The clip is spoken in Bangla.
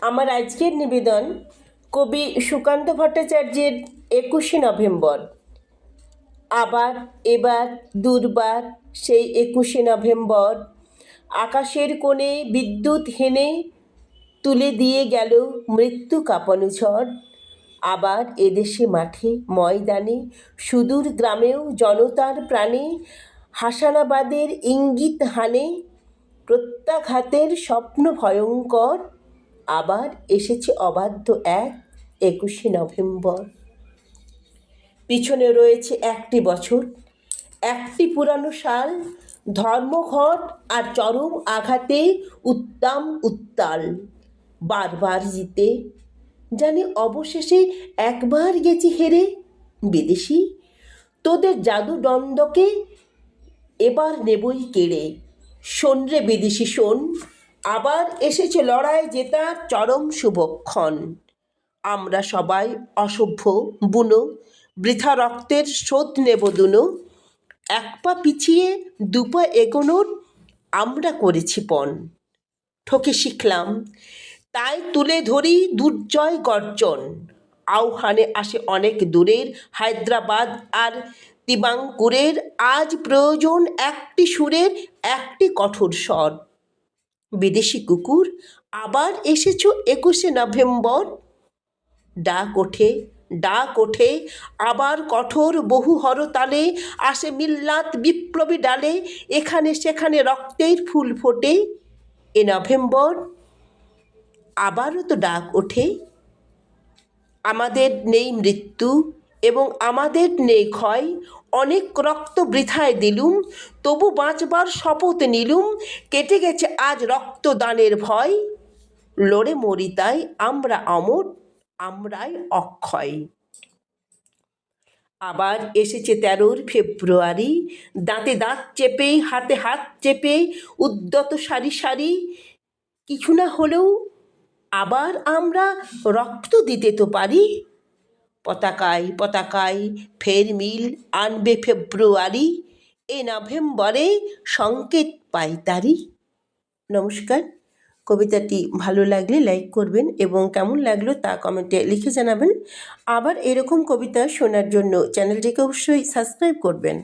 আমার আজকের নিবেদন কবি সুকান্ত ভট্টাচার্যের একুশে নভেম্বর। আবার, এবার, দুর্বার সেই একুশে নভেম্বর আকাশের কোণে বিদ্যুৎ হেনে তুলে দিয়ে গেল মৃত্যু কাঁপানো ঝড়। আবার এদেশে মাঠে ময়দানে সুদূর গ্রামেও জনতার প্রাণে হাসানাবাদের ইঙ্গিত হানে প্রত্যাঘাতের স্বপ্ন ভয়ঙ্কর। আবার এসেছে অবাধ্য এক একুশে নভেম্বর। পিছনে রয়েছে একটি বছর, একটি পুরানো সাল, ধর্মঘট আর চরম আঘাতে উত্তাম উত্তাল। বারবার জিতে, জানি অবশেষে একবার গেছি হেরে, বিদেশি, তোদের জাদুদণ্ডকে এবার নেবই কেড়ে। শোন রে বিদেশি, শোন। আবার এসেছে লড়াই জেতার চরম শুভক্ষণ। আমরা সবাই অসভ্য, বুনো, বৃথা রক্তের শোধ নেব দুনো। এক পা পিছিয়ে, দু পা এগোনোর আমরা করেছি পণ। ঠকে শিখলাম, তাই তুলে ধরি দুর্জয় গর্জন। আহ্বানে আসে অনেক দূরের হায়দ্রাবাদ আর তিবাঙ্কুরের। আজ প্রয়োজন একটি সুরের, একটি কঠোর স্বর। বিদেশি কুকুর, আবার এসেছ একুশে নভেম্বর? ডাক ওঠে ডাক ওঠে, আবার কঠোর বহু হরতালে আসে মিল্লাত বিপ্লবী ডালে, এখানে সেখানে রক্তের ফুল ফোটে এ নভেম্বর। আবারও তো ডাক ওঠে, আমাদের নেই মৃত্যু এবং আমাদের নেই ক্ষয় অনেক রক্ত বৃথায় দিলুম, তবু বাঁচবার শপথ নিলুম। কেটে গেছে আজ রক্তদানের ভয়। লড়ে মরি তাই আমরা অমর, আমরাই অক্ষয়। আবার এসেছে তেরোর ফেব্রুয়ারি। দাঁতে দাঁত চেপে, হাতে হাত চেপে, উদ্যত সারি সারি। কিছু না হলেও আবার আমরা রক্ত দিতে তো পারি। পতাকায় পতাকায় ফের মিল আনবে ফেব্রুয়ারি। এ নভেম্বরে সংকেত পাই তারি নমস্কার। কবিতাটি ভালো লাগলে লাইক করবেন এবং কেমন লাগল তা কমেন্টে লিখে জানাবেন। আবার এরকম কবিতা শোনার জন্য চ্যানেলটিকে অবশ্যই সাবস্ক্রাইব করবেন।